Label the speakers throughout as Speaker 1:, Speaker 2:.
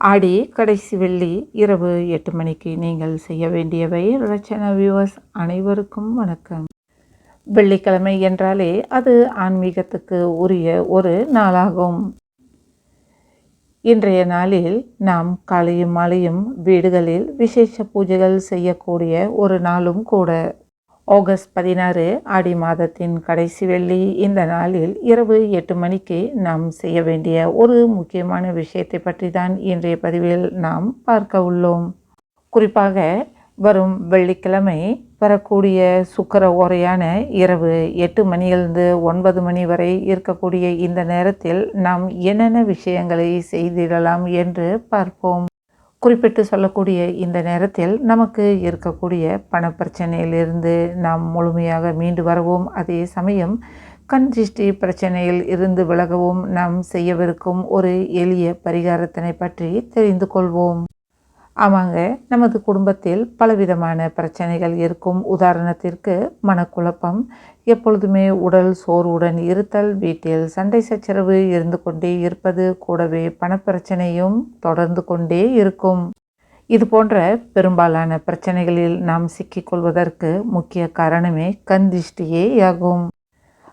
Speaker 1: ஆடி கடைசி வெள்ளி இரவு எட்டு மணிக்கு நீங்கள் செய்ய வேண்டியவை ரச்சனா வியூவர்ஸ் அனைவருக்கும் வணக்கம். வெள்ளிக்கிழமை என்றாலே அது ஆன்மீகத்துக்கு உரிய ஒரு நாளாகும். இன்றைய நாளில் நாம் காலையும் மாலையும் வீடுகளில் விசேஷ பூஜைகள் செய்யக்கூடிய ஒரு நாளும் கூட. ஆகஸ்ட் பதினாறு ஆடி மாதத்தின் கடைசி வெள்ளி இந்த நாளில் இரவு எட்டு மணிக்கு நாம் செய்ய வேண்டிய ஒரு முக்கியமான விஷயத்தை பற்றி தான் இன்றைய பதிவில் நாம் பார்க்க உள்ளோம். குறிப்பாக வரும் வெள்ளிக்கிழமை வரக்கூடிய சுக்கர ஓரையான இரவு எட்டு மணியிலிருந்து ஒன்பது மணி வரை இருக்கக்கூடிய இந்த நேரத்தில் நாம் என்னென்ன விஷயங்களை செய்திடலாம் என்று பார்ப்போம். குறிப்பிட்டு சொல்லக்கூடிய இந்த நேரத்தில் நமக்கு இருக்கக்கூடிய பணப்பிரச்சனையிலிருந்து நாம் முழுமையாக மீண்டு வரவும் அதே சமயம் கண் திருஷ்டி பிரச்சனையில் இருந்து விலகவும் நாம் செய்யவிருக்கும் ஒரு எளிய பரிகாரத்தினை பற்றி தெரிந்து கொள்வோம். ஆமாங்க நமது குடும்பத்தில் பலவிதமான பிரச்சனைகள் இருக்கும். உதாரணத்திற்கு மனக்குழப்பம் எப்பொழுதுமே உடல் சோர்வுடன் இருத்தல் வீட்டில் சண்டை சச்சரவு இருந்து கொண்டே இருப்பது கூடவே பணப்பிரச்சனையும் தொடர்ந்து கொண்டே இருக்கும். இது போன்ற பெரும்பாலான பிரச்சனைகளில் நாம் சிக்கிக்கொள்வதற்கு முக்கிய காரணமே கந்திஷ்டியே ஆகும்.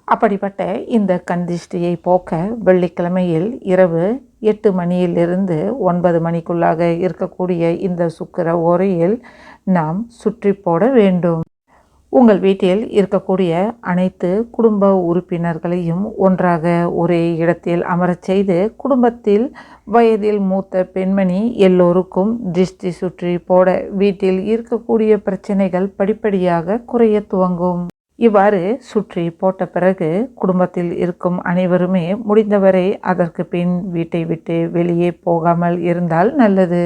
Speaker 1: அப்படிப்பட்ட இந்த கந்திஷ்டியை போக்க வெள்ளிக்கிழமையில் இரவு எட்டு மணியிலிருந்து ஒன்பது மணிக்குள்ளாக இருக்கக்கூடிய இந்த சுக்கர உரையில் நாம் சுற்றி போட வேண்டும். உங்கள் வீட்டில் இருக்கக்கூடிய அனைத்து குடும்ப உறுப்பினர்களையும் ஒன்றாக ஒரே இடத்தில் அமரச் செய்து குடும்பத்தில் வயதில் மூத்த பெண்மணி எல்லோருக்கும் திருஷ்டி சுற்றி போட வீட்டில் இருக்கக்கூடிய பிரச்சனைகள் படிப்படியாக குறைய துவங்கும். இவ்வாறு சுற்றி போட்ட பிறகு குடும்பத்தில் இருக்கும் அனைவருமே முடிந்தவரை அதற்கு பின் வீட்டை விட்டு வெளியே போகாமல் இருந்தால் நல்லது.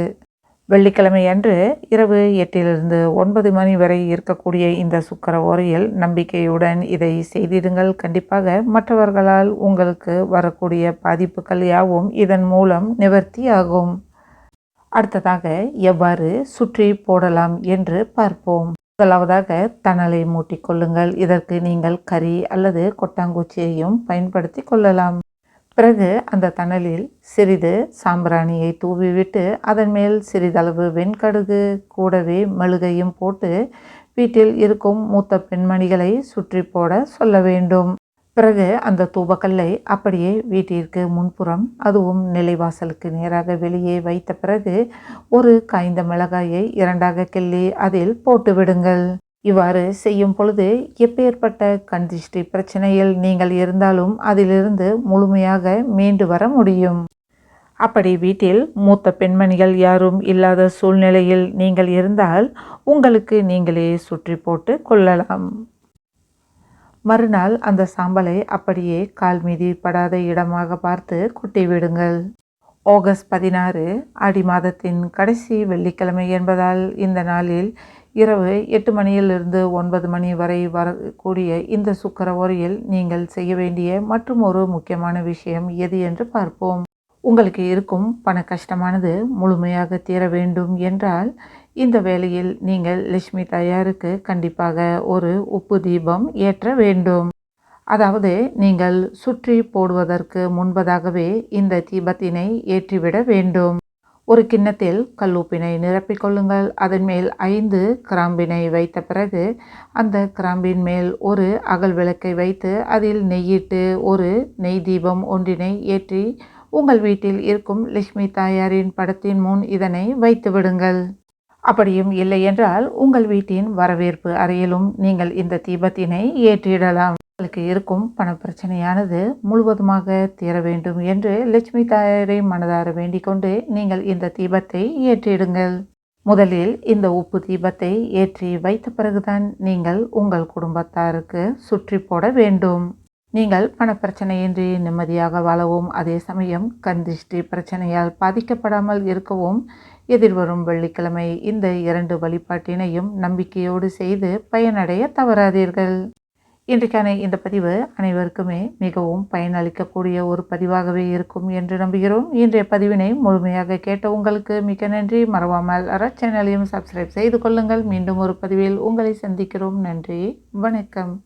Speaker 1: வெள்ளிக்கிழமை அன்று இரவு எட்டிலிருந்து ஒன்பது மணி வரை இருக்கக்கூடிய இந்த சுக்கர ஓரையில் நம்பிக்கையுடன் இதை செய்திடுங்கள். கண்டிப்பாக மற்றவர்களால் உங்களுக்கு வரக்கூடிய பாதிப்புகள் யாவும் இதன் மூலம் நிவர்த்தி ஆகும். அடுத்ததாக எவ்வாறு சுற்றி போடலாம் என்று பார்ப்போம். முதலாவதாக தணலை மூட்டிக்கொள்ளுங்கள் இதற்கு நீங்கள் கறி அல்லது கொட்டாங்குச்சியையும் பயன்படுத்தி கொள்ளலாம். பிறகு அந்த தணலில் சிறிது சாம்பிராணியை தூவிவிட்டு அதன் மேல் சிறிதளவு வெண்கடுகு கூடவே மெழுகையும் போட்டு வீட்டில் இருக்கும் மூத்த பெண்மணிகளை சுற்றி போட சொல்ல வேண்டும். பிறகு அந்த தூபக்கல்லை அப்படியே வீட்டிற்கு முன்புறம் அதுவும் நிலைவாசலுக்கு நேராக வெளியே வைத்த பிறகு ஒரு காய்ந்த மிளகாயை இரண்டாக கிள்ளி அதில் போட்டு விடுங்கள். இவ்வாறு செய்யும் பொழுது எப்பேற்பட்ட கண்திஷ்டி பிரச்சனையில் நீங்கள் இருந்தாலும் அதிலிருந்து முழுமையாக மீண்டு வர முடியும். அப்படி வீட்டில் மூத்த பெண்மணிகள் யாரும் இல்லாத சூழ்நிலையில் நீங்கள் இருந்தால் உங்களுக்கு நீங்களே சுற்றி போட்டு கொள்ளலாம். மறுநாள் அந்த சாம்பலை அப்படியே கால் மீதி படாத இடமாக பார்த்து கொட்டி விடுங்கள். ஆகஸ்ட் பதினாறு ஆடி மாதத்தின் கடைசி வெள்ளிக்கிழமை என்பதால் இந்த நாளில் இரவு எட்டு மணியிலிருந்து ஒன்பது மணி வரை வரக்கூடிய இந்த சுக்கர நீங்கள் செய்ய வேண்டிய மற்றும் ஒரு முக்கியமான விஷயம் எது என்று பார்ப்போம். உங்களுக்கு இருக்கும் பண கஷ்டமானது முழுமையாக தீர வேண்டும் என்றால் இந்த வேளையில் நீங்கள் லட்சுமி தாயாருக்கு கண்டிப்பாக ஒரு உப்பு தீபம் ஏற்ற வேண்டும். அதாவது நீங்கள் சுற்றி போடுவதற்கு முன்பதாகவே இந்த தீபத்தினை ஏற்றிவிட வேண்டும். ஒரு கிண்ணத்தில் கல்லுப்பினை நிரப்பிக்கொள்ளுங்கள் அதன் மேல் ஐந்து கிராம்பினை வைத்த பிறகு அந்த கிராம்பின் மேல் ஒரு அகல் விளக்கை வைத்து அதில் நெய்யிட்டு ஒரு நெய் தீபம் ஒன்றினை ஏற்றி உங்கள் வீட்டில் இருக்கும் லட்சுமி தாயாரின் படத்தின் முன் இதனை வைத்து விடுங்கள் அப்படியும் இல்லை என்றால் உங்கள் வீட்டின் வரவேற்பு அறையிலும் நீங்கள் இந்த தீபத்தினை ஏற்றிடலாம். உங்களுக்கு இருக்கும் பண பிரச்சனையானது முழுவதுமாக தீர வேண்டும் என்று லட்சுமி தாயாரை மனதார வேண்டிக் கொண்டு நீங்கள் இந்த தீபத்தை ஏற்றிடுங்கள். முதலில் இந்த உப்பு தீபத்தை ஏற்றி வைத்த பிறகுதான் நீங்கள் உங்கள் குடும்பத்தாருக்கு சுற்றி போட வேண்டும். நீங்கள் பணப்பிரச்சனையின்றி நிம்மதியாக வாழவும் அதே சமயம் கந்திஷ்டி பிரச்சனையால் பாதிக்கப்படாமல் இருக்கவும் எதிர்வரும் வெள்ளிக்கிழமை இந்த இரண்டு வழிபாட்டினையும் நம்பிக்கையோடு செய்து பயனடைய தவறாதீர்கள். இன்றைக்கான இந்த பதிவு அனைவருக்குமே மிகவும் பயனளிக்கக்கூடிய ஒரு பதிவாகவே இருக்கும் என்று நம்புகிறோம். இன்றைய பதிவினை முழுமையாக கேட்ட உங்களுக்கு மிக நன்றி. மறவாமல் அற சேனலையும் சப்ஸ்கிரைப் செய்து கொள்ளுங்கள். மீண்டும் ஒரு பதிவில் உங்களை சந்திக்கிறோம். நன்றி. வணக்கம்.